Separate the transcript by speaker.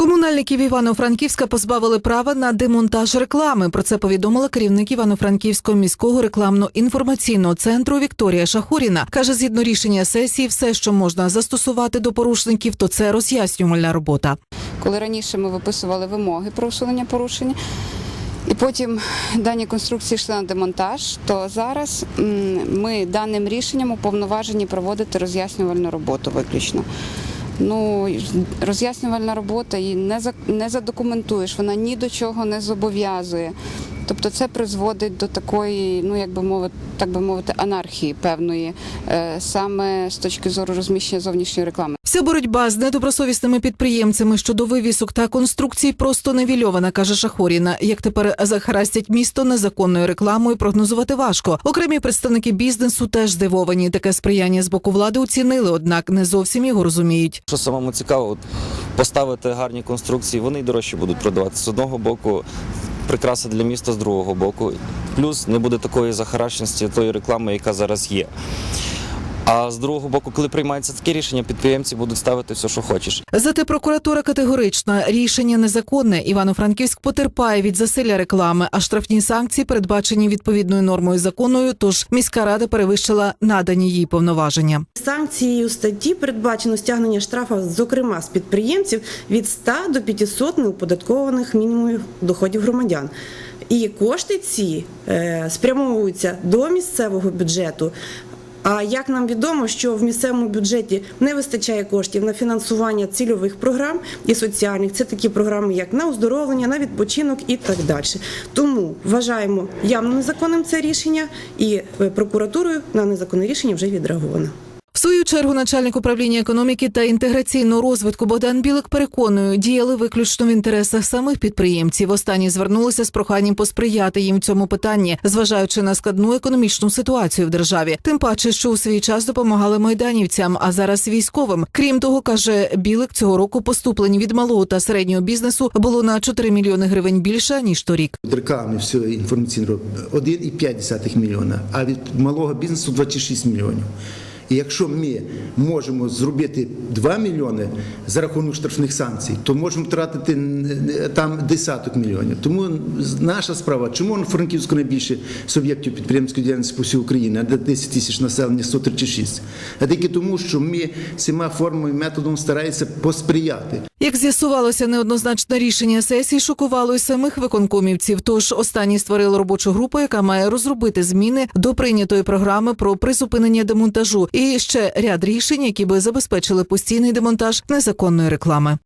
Speaker 1: Комунальників Івано-Франківська позбавили права на демонтаж реклами. Про це повідомила керівник Івано-Франківського міського рекламно-інформаційного центру Вікторія Шахуріна. каже, згідно рішення сесії, все, що можна застосувати до порушників, то це роз'яснювальна робота.
Speaker 2: Коли раніше ми виписували вимоги про усунення порушення, і потім дані конструкції йшли на демонтаж, то зараз ми даним рішенням уповноважені проводити роз'яснювальну роботу виключно. Ну, роз'яснювальна робота її не за- не задокументуєш, вона ні до чого не зобов'язує. Тобто це призводить до такої, ну як би мовити, так би мовити, анархії певної, е, саме з точки зору розміщення зовнішньої реклами.
Speaker 1: Вся боротьба з недобросовісними підприємцями щодо вивісок та конструкцій просто невільована, каже Шахоріна. Як тепер захарастять місто незаконною рекламою, прогнозувати важко. Окремі представники бізнесу теж здивовані. Таке сприяння з боку влади оцінили, однак не зовсім його розуміють.
Speaker 3: Що самому цікаво, поставити гарні конструкції, вони й дорожче будуть продаватися. З одного боку, прикраса для міста з другого боку. Плюс не буде такої захарашеності тої реклами, яка зараз є. А з другого боку, коли приймається таке рішення, підприємці будуть ставити все, що хочеш.
Speaker 1: Зате прокуратура категорична рішення незаконне. Івано-Франківськ потерпає від засилля реклами, а штрафні санкції передбачені відповідною нормою законною. Тож міська рада перевищила надані їй повноваження.
Speaker 4: Санкцією статті передбачено стягнення штрафа, зокрема з підприємців, від 100 до 500 неоподаткованих мінімумів доходів громадян. І кошти ці е, спрямовуються до місцевого бюджету. А як нам відомо, що в місцевому бюджеті не вистачає коштів на фінансування цільових програм і соціальних, це такі програми, як на оздоровлення, на відпочинок і так далі. Тому вважаємо явно незаконним це рішення, і е, прокуратурою на незаконне рішення вже відреаговано.
Speaker 1: Чергу начальник управління економіки та інтеграційного розвитку Богдан Білик переконує, діяли виключно в інтересах самих підприємців. Останні звернулися з проханням посприяти їм в цьому питанні, зважаючи на складну економічну ситуацію в державі. Тим паче, що у свій час допомагали майданівцям, а зараз військовим. Крім того, каже Білик, цього року поступлень від малого та середнього бізнесу було на 4 мільйони гривень більше ніж торік.
Speaker 5: Від реклами всього інформаційного 1,5 мільйона, а від малого бізнесу 26 мільйонів. І якщо ми можемо зробити 2 мільйони за рахунок штрафних санкцій, то можемо втратити там десяток мільйонів. Тому наша справа, чому на Франківську найбільше суб'єктів підприємської діяльності по всій Україні, а де 10 тисяч населення 136? А тільки тому, що ми всіма формами і методом стараємося посприяти.
Speaker 1: Як з'ясувалося, неоднозначне рішення сесії шокувало й самих виконкомівців. Тож останні створили робочу групу, яка має розробити зміни до прийнятої програми про призупинення демонтажу і ще ряд рішень, які би забезпечили постійний демонтаж незаконної реклами.